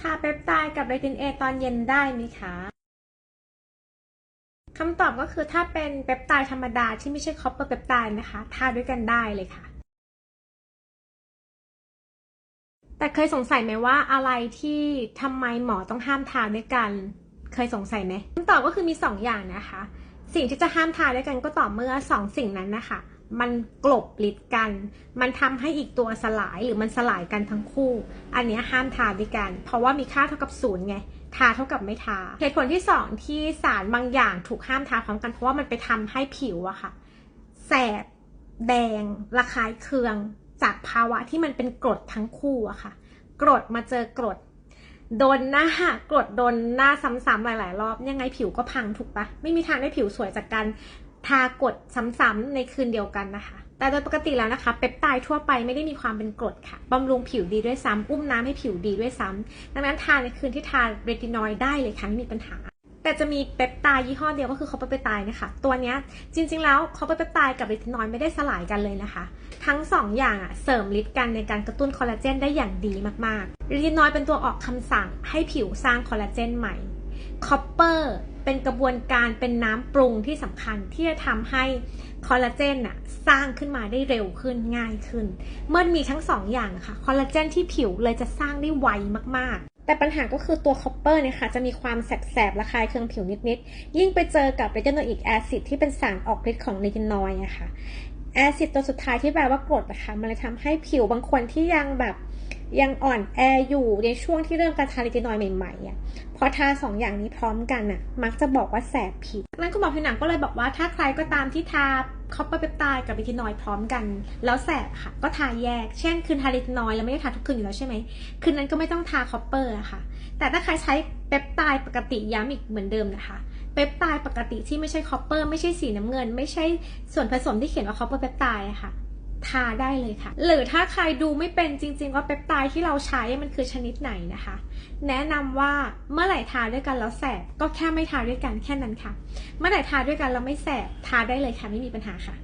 ทาเปปไทด์กับเรตินเอตอนเย็นได้ไหมคะคำตอบก็คือถ้าเป็นเปปไทด์ธรรมดาที่ไม่ใช่คอปเปอร์เปปไทด์นะคะ ทาด้วยกันได้เลยค่ะ แต่เคยสงสัยไหมว่าอะไรที่ทำไมหมอต้องห้ามทาด้วยกัน เคยสงสัยไหมคำตอบก็คือมีสองอย่างนะคะ สิ่งที่จะห้ามทาด้วยกันก็ต่อเมื่อสองสิ่งนั้นนะคะ มันกลบลิดกัน มันทำให้อีกตัวสลายหรือมันสลายกันทั้งคู่ อันเนี้ยห้ามทาด้วยกัน เพราะว่ามีค่าเท่ากับศูนย์ไง ทาเท่ากับไม่ทา เหตุผลที่สองที่สารบางอย่างถูกห้ามทาพร้อมกันเพราะว่ามันไปทำให้ผิวอะค่ะ แสบ แดง ระคายเคือง จากภาวะที่มันเป็นกรดทั้งคู่อะค่ะ กรดมาเจอกรด โดนหน้ากรดโดนหน้าซ้ำๆหลาย ๆ รอบ ยังไงผิวก็พังถูกปะ ไม่มีทางได้ผิวสวยจากการ ทากดซ้ำๆในคืนเดียวกันนะคะ แต่โดยปกติแล้วนะคะเปปไทด์ทั่วไปไม่ได้มีความเป็นกรดค่ะบำรุงผิวดีด้วยซ้ำอุ้มน้ำให้ผิวดีด้วยซ้ำดังนั้นทาในคืนที่ทาเรตินอยด์ได้เลยค่ะไม่มีปัญหาแต่จะมีเปปไทด์ยี่ห้อเดียวก็คือคอปเปอร์เปปไทด์นะคะ ตัวนี้จริงๆแล้วคอปเปอร์เปปไทด์กับเรตินอยด์ไม่ได้สลายกันเลยนะคะ ทั้งสองอย่างอะเสริมฤทธิ์กันในการกระตุ้นคอลลาเจนได้อย่างดีมากๆเรตินอยด์เป็นตัวออกคำสั่งให้ผิวสร้างคอลลาเจนใหม่ คอปเปอร์เป็นกระบวนการเป็นน้ำปรุงที่สำคัญที่จะทำให้คอลลาเจนอะสร้างขึ้นมาได้เร็วขึ้นง่ายขึ้น เมื่อมีทั้งสองอย่างค่ะคอลลาเจนที่ผิวเลยจะสร้างได้ไวมากๆ แต่ปัญหาก็คือตัวคอปเปอร์เนี่ยค่ะจะมีความแสบๆระคายเคืองผิวนิดๆ ยิ่งไปเจอกับเรติโนอิกแอซิดที่เป็นสารออกฤทธิ์ของเรตินอยอะค่ะแอซิดตัวสุดท้ายที่แปลว่ากรดนะคะมันเลยทำให้ผิวบางคนที่ยังแบบ ยังอ่อนแออยู่ในช่วงที่เริ่มการทาเรตินอยด์ใหม่ๆอะพอทาสองอย่างนี้พร้อมกันอะ มักจะบอกว่าแสบผิวนั้นคุณหมอผิวหนังก็เลยบอกว่าถ้าใครก็ตามที่ทาคอปเปอร์เปปไทด์กับเรตินอยด์พร้อมกัน แล้วแสบค่ะ ก็ทาแยก เช่น คืนทาเรตินอยด์แล้วไม่ได้ทาทุกคืนอยู่แล้วใช่ไหมคืนนั้นก็ไม่ต้องทาคอปเปอร์อะค่ะ แต่ถ้าใครใช้เปปไทด์ปกติย้ำอีกเหมือนเดิมนะคะเปปไทด์ปกติที่ไม่ใช่คอปเปอร์ไม่ใช่สีน้ำเงิน ไม่ใช่ส่วนผสมที่เขียนว่าคอปเปอร์เปปไทด์ค่ะ ทาได้เลยค่ะ หรือถ้าใครดูไม่เป็นจริง ๆ ว่าเปปไทด์ที่เราใช้มันคือชนิดไหนนะคะ แนะนำว่าเมื่อไหร่ทาด้วยกันแล้วแสบก็แค่ไม่ทาด้วยกันแค่นั้นค่ะ เมื่อไหร่ทาด้วยกันแล้วไม่แสบทาได้เลยค่ะไม่มีปัญหาค่ะ